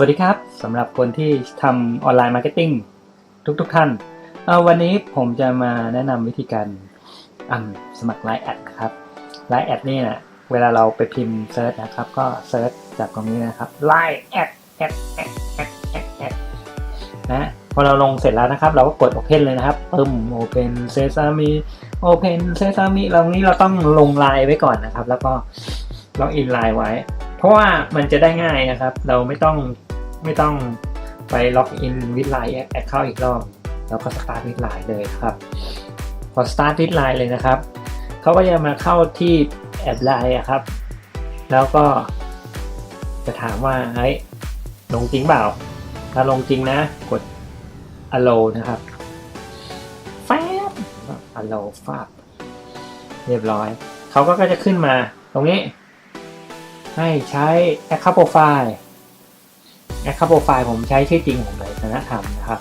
สวัสดีครับสำหรับคนที่ทำออนไลน์มาร์เก็ตติ้งทุกๆทท่าน วันนี้ผมจะมาแนะนำวิธีการสมัคร Line แอดครับ Line แอดนี่นะเวลาเราไปพิมพ์เซิร์ชนะครับ ก็เซิร์ชจากตรงนี้นะครับ Line แอดแอดแอดแอดแอดแอดนะพอเราลงเสร็จแล้วนะครับ เราก็กด Open เลยนะครับปึ้ม Open Sesame Open Sesame ตรงนี้เราต้องลงไลน์ไว้ก่อนนะครับ แล้วก็ล็อกอินไลน์ไว้ เพราะว่ามันจะได้ง่ายนะครับ เราไม่ต้อง ไม่ต้องไปล็อกอินวิดไลน์แอดเข้าอีกรอบ แล้วก็สตาร์ทวิดไลน์เลยครับพอสตาร์ทวิดไลน์เลยนะครับเขาก็จะมาเข้าที่แอดไลน์ครับ แล้วก็จะถามว่าเฮ้ยลงจริงเปล่า ถ้าลงจริงนะ กด allow นะครับแฟบ allow ฟาบเรียบร้อย เขาก็จะขึ้นมาตรงนี้ ให้ใช้ Account Profile Account Profile ผมใช้ชื่อจริงผมเลยธนธรรมนะครับ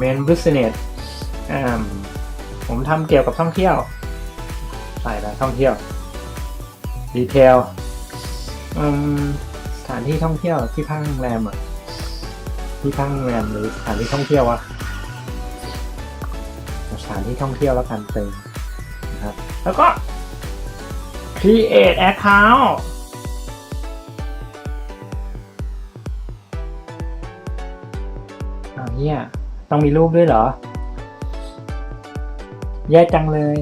Main Business อ่าผมทำเกี่ยวกับท่องเที่ยวใส่แล้วท่องเที่ยว Detail อืมสถานที่ท่องเที่ยวที่พักโรงแรมอะที่พักโรงแรมหรือสถานที่ท่องเที่ยวอะสถานที่ท่องเที่ยวแล้วกันเติมนะครับแล้วก็ create account อ้าวเฮียต้องมีรูปด้วยเหรอ แย่จังเลย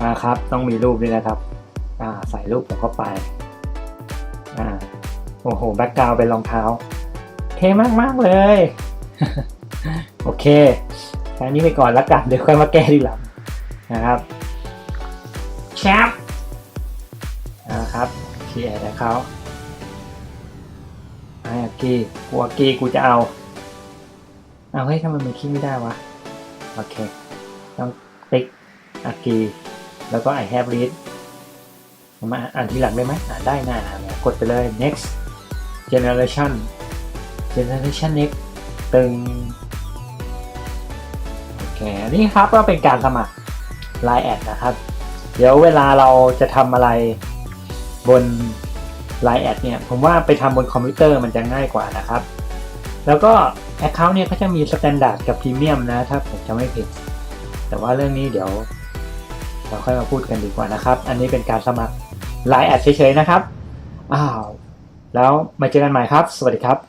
อ่าครับ ต้องมีรูปด้วยนะครับ อ่า ใส่รูปผมเข้าไป อ่า โอ้โห แบ็กกราวเป็นรองเท้า เท่มากมากเลย โอเคแค่นี้ไปก่อนละกัน เดี๋ยวค่อยมาแก้ทีหลังนะครับแชปนะครับเชียร์แต่เขาไอ้อากีกูอากีกูจะเอา เอาเฮ้ยทำไมมันคลิกไม่ได้วะ โอเค ต้องติ๊กอากีแล้วก็ I have read มาอ่านทีหลังได้ไหมอ่านได้นะเนี่ยกดไปเลย next generation generation next ตึงโอเคนี่ครับก็เป็นการสมัคร Line แอดนะครับ เดี๋ยวเวลาเราจะทำอะไรบน Line แอดเนี่ย ผมว่าไปทำบนคอมพิวเตอร์มันจะง่ายกว่านะครับ แล้วก็ Account เนี่ยเขาจะมีสแตนดาร์ดกับพรีเมียมนะถ้าผมจะไม่ผิด แต่ว่าเรื่องนี้เดี๋ยว เราค่อยมาพูดกันดีกว่านะครับ อันนี้เป็นการสมัครไลน์แอดเฉยๆนะครับ อ้าว แล้วมาเจอกันใหม่ครับ สวัสดีครับ